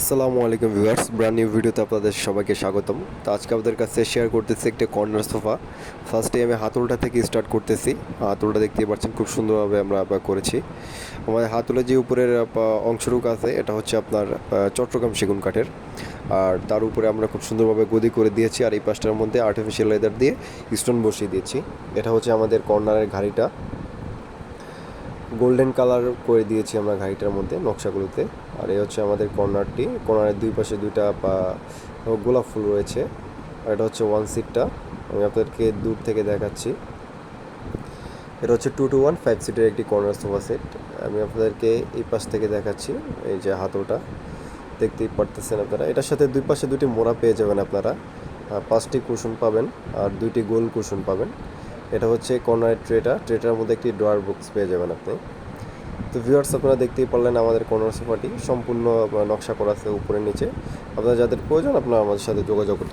আসসালামু আলাইকুম viewers brand new ভিডিওতে আপনাদের সবাইকে স্বাগতম। তো আজকে আপনাদের কাছে শেয়ার করতেছি একটা কর্নার সোফা ফার্স্টে আমি হাতলটা থেকে স্টার্ট করতেছি। হাতলটা দেখতেই পাচ্ছেন খুব সুন্দরভাবে আমরা করেছি। আমাদের হাতলের যে উপরের অংশটুকু আছে, এটা হচ্ছে আপনার চট্টগ্রাম সেগুন কাঠের। আর তার উপরে আমরা খুব সুন্দরভাবে গদি করে দিয়েছি, আর এই পাশটার মধ্যে আর্টিফিশিয়াল লেদার দিয়ে স্টোন বসিয়ে দিয়েছি। এটা হচ্ছে আমাদের কর্নারের ঘাড়িটা। গোল্ডেন কালার করে দিয়েছি আমরা গাড়িটার মধ্যে নকশাগুলোতে। আর এই হচ্ছে আমাদের কর্নারটি। কর্নারের দুই পাশে দুইটা পা গোলাপ ফুল রয়েছে। আর এটা হচ্ছে ওয়ান সিটটা আমি আপনাদেরকে দূর থেকে দেখাচ্ছি। এটা হচ্ছে টু টু ওয়ান ফাইভ সিটের একটি কর্নার সোফা সেট আমি আপনাদেরকে এই পাশ থেকে দেখাচ্ছি, এই যে হাতলটা। দেখতেই পারতেছেন আপনারা। এটার সাথে দুই পাশে দুটি মোড়া পেয়ে যাবেন আপনারা। পাঁচটি কুশন পাবেন আর দুইটি গোল কুশন পাবেন। এটা হচ্ছে কর্নারের ট্রেটা। ট্রেটার মধ্যে একটি ড্রয়ার বক্স পেয়ে যাবেন আপনি। তো ভিউয়ার্স আপনারা দেখতেই পারলেন আমাদের কর্নার সোফাটি। সম্পূর্ণ নকশা করা আছে উপরে নিচে। আপনারা যাদের প্রয়োজন, আপনারা আমাদের সাথে যোগাযোগ করতে